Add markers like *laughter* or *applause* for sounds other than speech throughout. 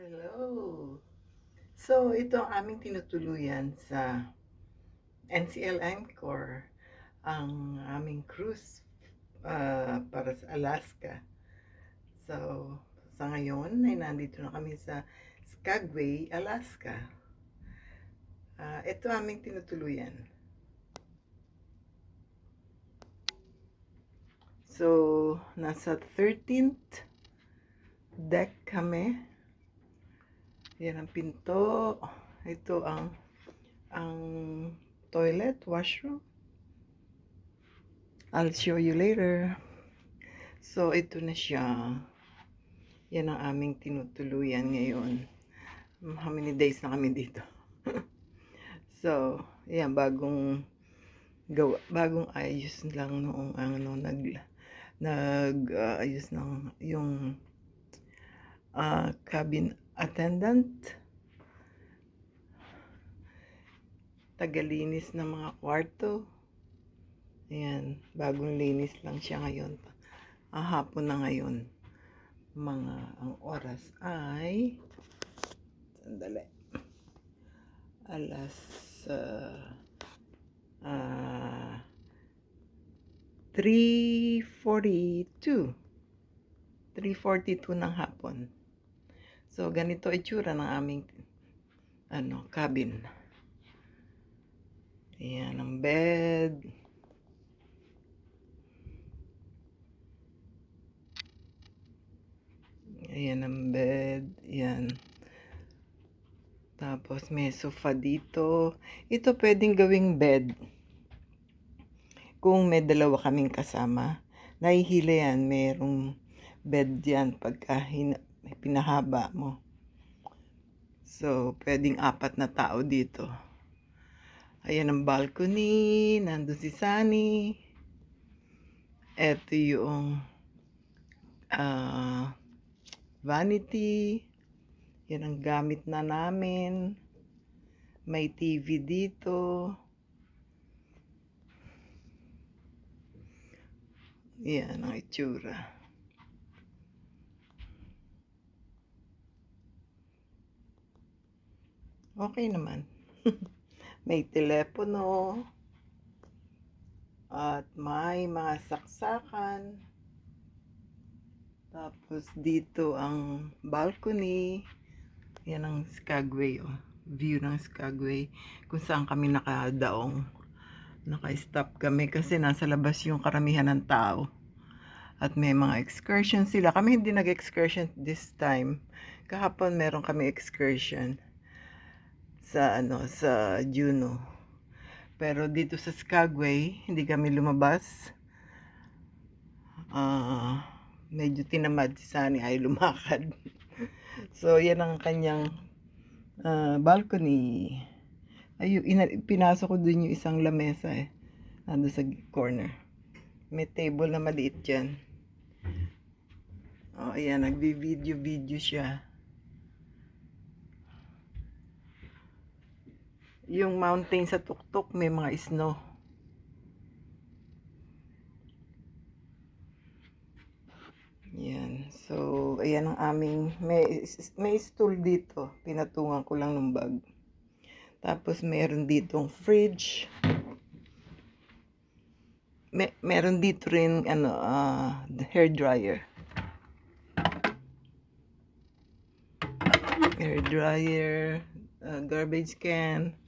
Hello! So, ito ang aming tinutuluyan sa NCL Encore, ang aming cruise ah, para sa Alaska. So, sa ngayon ay nandito na kami sa Skagway, Alaska. Ah, ito aming tinutuluyan. So, nasa 13th deck kami. Yan ang pinto. Ito ang ang toilet, washroom. I'll show you later. So, ito na siya. Yan ang aming tinutuluyan ngayon. How many days na kami dito? *laughs* so, yan, bagong gawa, bagong ayos lang noong ano, nag, nag, ah, ayos ng, yung, ah, cabin attendant, tagalinis ng mga kwarto. Ayan, bagong linis lang siya ngayon. Ang hapon na ngayon. Mga, ang oras ay, sandali, alas, uh, ah, 3.42. 3.42 ng hapon. So, ganito itsura ng aming ano, cabin. Ayan, ang bed. Ayan ang bed. Ayan. Tapos may sofa dito. Ito pwedeng gawing bed. Kung may dalawa kaming kasama. Nahihila yan. Merong bed yan pagka hin- pinahaba mo. So, pwedeng apat na tao dito. Ayan ang balcony. Nandun si Sunny. Ito yung ah, vanity. Yan ang gamit na namin. May TV dito. Yan ang itsura. Okay naman. *laughs* may telepono. At may mga saksakan. Tapos dito ang balcony. Yan ang Skagway. Oh. View ng Skagway. Kung saan kami nakadaong. Naka-stop kami kasi nasa labas yung karamihan ng tao. At may mga excursion sila. Kami hindi nag-excursion this time. Kahapon meron kami excursion sa ano sa Juno. Pero dito sa Skagway, hindi kami lumabas. Ah, medyo tinamad si Sunny ay lumakad. *laughs* so, yan ang kanyang ah, balcony. Ay, ina- pinasok ko dun yung isang lamesa eh. Nando sa corner. May table na maliit dyan. Oh, ayan, nagbi-video-video siya. Yung mountain sa tuktok, may mga snow. Yan. So, ayan ang aming, may, may stool dito. Pinatungan ko lang ng bag. Tapos, meron ditong fridge. May, meron dito rin, ano, ah, hair dryer. Hair dryer, ah, garbage can,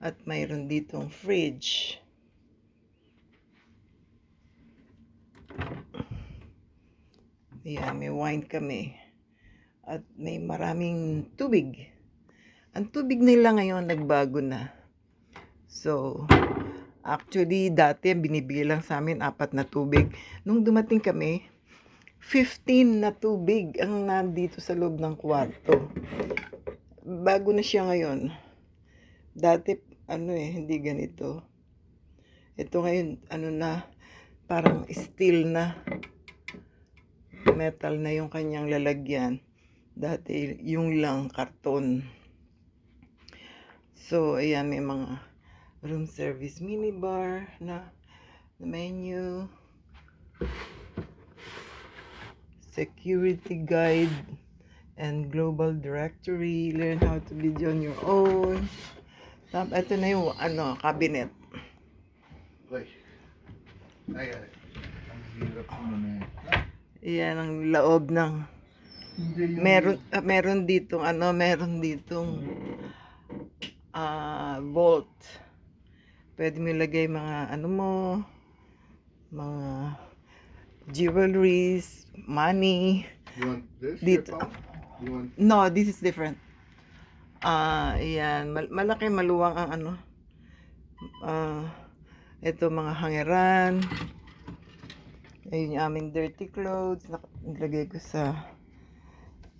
at mayroon ditong fridge. Ayan, may wine kami. At may maraming tubig. Ang tubig nila ngayon nagbago na. So, actually, dati binibigay lang sa amin apat na tubig. Nung dumating kami, 15 na tubig ang nandito sa loob ng kwarto. Bago na siya ngayon. Dati, ano eh, hindi ganito. Ito ngayon, ano na, parang steel na. Metal na yung kanyang lalagyan. Dati, yung lang, karton. So, ayan, may mga room service minibar na menu. Security guide. and global directory. Learn how to video on your own. Tap, ito na yung ano, cabinet. Uy. Ay, ay. Ang hirap mo na eh. Iyan ang loob ng meron ah, meron ditong ano, meron ditong ah vault. Pwede mo ilagay mga ano mo, mga jewelries, money. You want this? Dito. You want... No, this is different. Ah, iyan, Mal- malaki maluwang ang ano. Ah, ito mga hangeran. Ayun yung aming dirty clothes. Nak- Nilagay ko sa...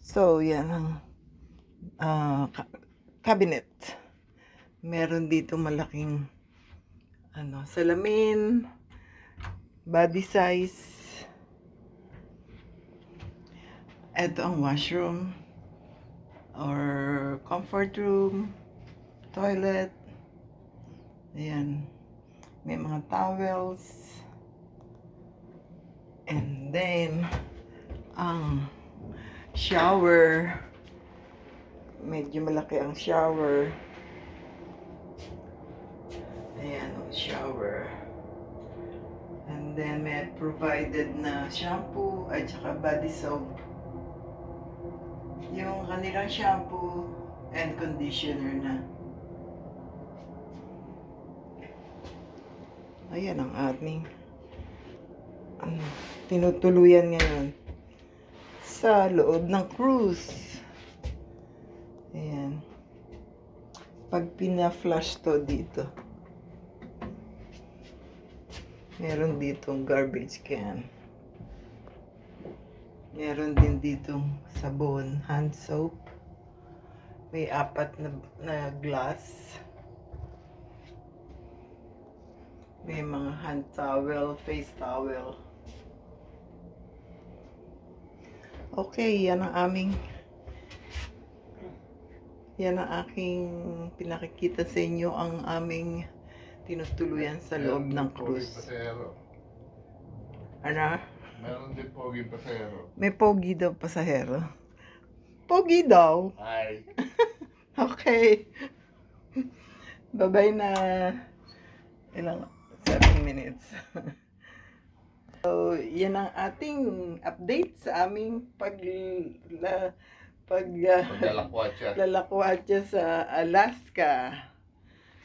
So, yan ang ka- cabinet. Meron dito malaking ano, salamin, body size. Ito ang washroom or comfort room, toilet. Ayan. May mga towels. And then, ang shower. Medyo malaki ang shower. Ayan ang shower. And then, may provided na shampoo at saka body soap. Yung kanilang shampoo and conditioner na. Ayan ang ating ano, tinutuluyan ngayon sa loob ng cruise. Ayan. Pag pina-flush to dito, meron ditong garbage can. Meron din ditong sabon, hand soap. May apat na, na glass. May mga hand towel, face towel. Okay, yan ang aming yan ang aking pinakikita sa inyo ang aming tinutuluyan sa loob ng cruise. Ano? Meron din poging pasahero. May pogi daw pasahero. Pogi daw. Ay. *laughs* Okay. Bye-bye na. Ilang? 7 minutes. *laughs* so, yan ang ating update sa aming pag la, pag uh, *laughs* lalakwatsa sa Alaska.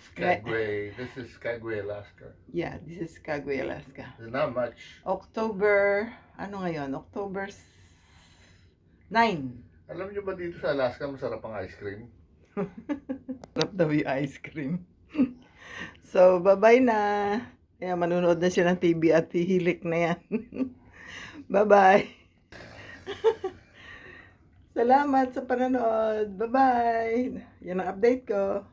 Skagway. This is Skagway, Alaska. Yeah, this is Skagway, Alaska. There's not much. October, ano ngayon? October s- 9. Alam niyo ba dito sa Alaska masarap ang ice cream? *laughs* Sarap daw yung ice cream. *laughs* so, bye-bye na. Kaya manunood na siya ng TV at hihilik na yan. *laughs* bye-bye. Salamat sa panonood. Bye-bye. Yan ang update ko.